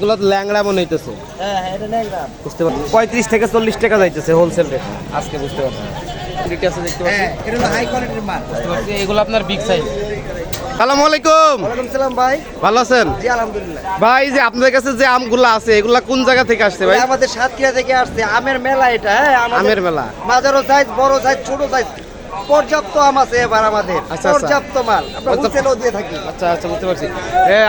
এগুলো ল্যাংড়া মনে হইতেছে। হ্যাঁ হ্যাঁ এটা নেকরাম বুঝতে পারছি। পঁয়ত্রিশ থেকে চল্লিশ টাকা যাইতেছে হোলসেল রেট আজকে বুঝতে পারছি। কোয়ালিটি আছে দেখতে পাচ্ছি। হ্যাঁ এগুলো আপনার বিগ সাইজ সালামু আলাইকুম। ওয়ালাইকুম সালাম ভাই। ভালো আছেন? জি আলহামদুলিল্লাহ। ভাই যে আপনাদের কাছে যে আমগুলো আছে এগুলা কোন জায়গা থেকে আসছে ভাই? আমাদের সাতক্ষীরা থেকে আসছে আমের মেলা এটা হ্যাঁ আমের মেলা। মাঝারো সাইজ বড় সাইজ ছোট সাইজ পর্যাপ্ত আম আছে এবার আমাদের। আচ্ছা, আচ্ছা। পর্যাপ্ত মাল। আমরা হোলসেলও দিয়ে থাকি। আচ্ছা আচ্ছা বুঝতে পারছি।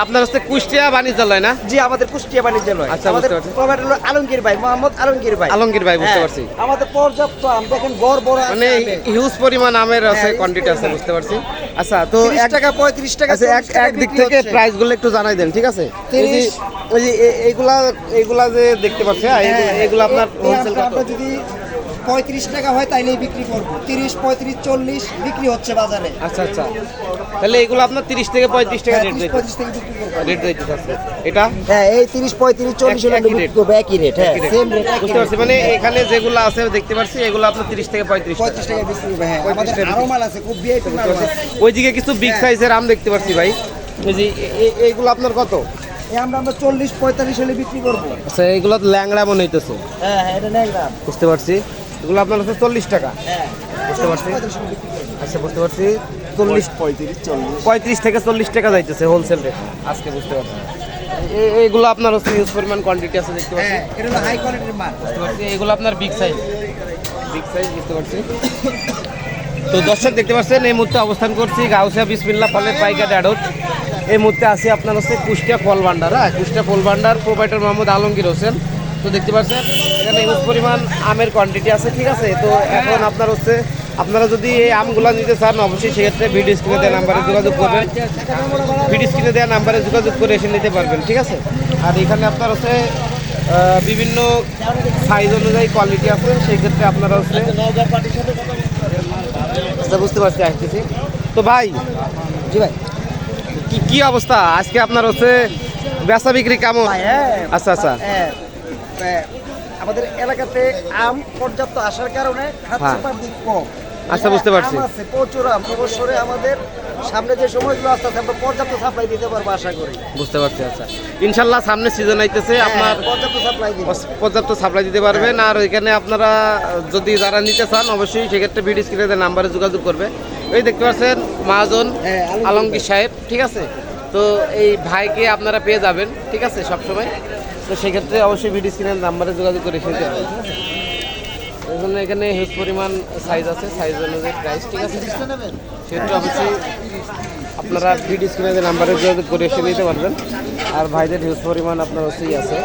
আপনার হচ্ছে কুষ্টিয়া বাণিজ্যালয় না? জি আমাদের কুষ্টিয়া বাণিজ্যালয়। আচ্ছা, আমাদের প্রোভাইডার হলো আলমগীর ভাই মোহাম্মদ আলমগীর ভাই। আলমগীর ভাই বুঝতে হ্যাঁ, পারছি। আমাদের পর্যাপ্ত আম দেখেন বড় বড় মানে হিউজ পরিমাণ আমের আছে হ্যাঁ, কোয়ান্টিটি আছে বুঝতে পারছি। আচ্ছা তো এক টাকা পঁয়ত্রিশ টাকা আচ্ছা এক এক দিক থেকে হচ্ছে। প্রাইসগুলো একটু জানাই দেন ঠিক আছে? এই যে 30 এই যে এ- এইগুলা এইগুলা যে দেখতে পাচ্ছি হ্যাঁ, এগুলো- আপনার হোলসেল যদি পঁয়ত্রিশ টাকা হয় তাইলেই বিক্রি করব। তিরিশ পঁয়ত্রিশ চল্লিশ বিক্রি হচ্ছে বাজারে। আচ্ছা আচ্ছা। তাহলে এগুলো আপনার তিরিশ থেকে পঁয়ত্রিশ টাকা হ্যাঁ, রেট 30 দিতে পঁয়ত্রিশ থেকে বিক্রি করব। রেট দিতে আছে। এটা? হ্যাঁ এই তিরিশ পঁয়ত্রিশ চল্লিশ একই করব একই রেট হ্যাঁ। সেম রেট বুঝতে পারছি মানে এখানে যেগুলো আছে দেখতে পাচ্ছি এগুলো আপনার তিরিশ থেকে পঁয়ত্রিশ পঁয়ত্রিশ টাকা বিক্রি হ্যাঁ। আমাদের আরও মাল আছে খুব ভিআইপি মাল আছে। ওইদিকে কিছু বিগ হ্যাঁ। সাইজের আম দেখতে পাচ্ছি ভাই। এই যে এইগুলো আপনার কত? আমরা আমরা চল্লিশ পঁয়তাল্লিশ হলে বিক্রি করব। আচ্ছা এগুলো ল্যাংড়া মনে হইতেছে। হ্যাঁ হ্যাঁ এটা নেকরাম বুঝতে পারছি। এগুলো আপনার হচ্ছে চল্লিশ টাকা। হ্যাঁ। বুঝতে পারছি। আচ্ছা বুঝতে পারছি। চল্লিশ পঁয়ত্রিশ চল্লিশ। পঁয়ত্রিশ থেকে চল্লিশ টাকা যাইতেছে হোলসেল রেট আজকে বুঝতে পারছি। এইগুলো আপনার হচ্ছে হিউজ পরিমাণ কোয়ান্টিটি আছে দেখতে পাচ্ছি। হ্যাঁ এটা হলো হাই কোয়ালিটির মাল। বুঝতে পারছি? এগুলো আপনার বিগ সাইজ বিগ সাইজ বুঝতে পারছি। তো দর্শক দেখতে পাচ্ছেন এই মুহূর্তে অবস্থান করছি গাউসিয়া বিসমিল্লা ফলের পাইকারি আড়ত। এই মুহূর্তে আছি আপনার হচ্ছে কুষ্টিয়া ফল ভান্ডার হ্যাঁ কুষ্টিয়া ফল ভান্ডার প্রোভাইডার মোহাম্মদ আলমগীর হোসেন। তো দেখতে পাচ্ছেন এখানে হিউজ পরিমাণ আমের কোয়ান্টিটি আছে ঠিক আছে? তো এখন আপনার হচ্ছে আপনারা যদি এই আমগুলো নিতে চান অবশ্যই সেক্ষেত্রে ভিডিও স্ক্রিনে দেওয়া নাম্বারে যোগাযোগ করবেন। ভিডিও স্ক্রিনে দেওয়া নাম্বারে যোগাযোগ করে এসে নিতে পারবেন ঠিক আছে? আর এখানে আপনার হচ্ছে বিভিন্ন সাইজ অনুযায়ী কোয়ালিটি আছে সেই ক্ষেত্রে আপনারা হচ্ছে আচ্ছা বুঝতে পারছি আসতেছি। তো ভাই জি ভাই। কি কি অবস্থা? আজকে আপনার হচ্ছে বেচা বিক্রি কেমন? হ্যাঁ। আচ্ছা আচ্ছা। হ্যাঁ, আমাদের এলাকাতে আম পর্যাপ্ত আসার কারণে হ্যাঁ। কম। আচ্ছা, বুঝতে পারছি। আছে প্রচুর আম। অবসরে আমাদের সামনে যে সময়গুলো আসতে আছে আমরা পর্যাপ্ত সাপ্লাই দিতে পারব আশা করি। বুঝতে পারছি আচ্ছা। ইনশাল্লাহ সামনে সিজন আইতেছে আপনার হ্যাঁ, পর্যাপ্ত সাপ্লাই পর্যাপ্ত সাপ্লাই দিতে পারবেন। আর ওইখানে আপনারা যদি যারা নিতে চান অবশ্যই সেক্ষেত্রে ভিডিও স্ক্রিনে নাম্বারে যোগাযোগ করবে। ওই দেখতে পাচ্ছেন মহাজন হ্যাঁ, আলমগীর সাহেব ঠিক আছে? তো এই ভাইকে আপনারা পেয়ে যাবেন ঠিক আছে সবসময়। তো সেক্ষেত্রে অবশ্যই ভিডিও স্ক্রিনের নাম্বারে যোগাযোগ করে এসে যাবেন ঠিক আছে? এই জন্য এখানে হিউজ পরিমাণ সাইজ আছে সাইজ অনুযায়ী প্রাইস ঠিক আছে? সেক্ষেত্রে অবশ্যই আপনারা ভিডিও স্ক্রিনে নাম্বারে যোগাযোগ করে এসে নিতে পারবেন। আর ভাইদের হিউজ পরিমাণ আপনার অবশ্যই আছে।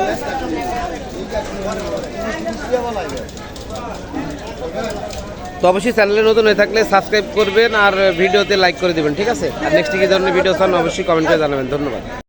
তো অবশ্যই চ্যানেলে নতুন হয়ে থাকলে সাবস্ক্রাইব করবেন আর ভিডিওতে লাইক করে দিবেন, ঠিক আছে? আর নেক্সট কি ধরনের ভিডিও চান অবশ্যই কমেন্ট করে জানাবেন। ধন্যবাদ।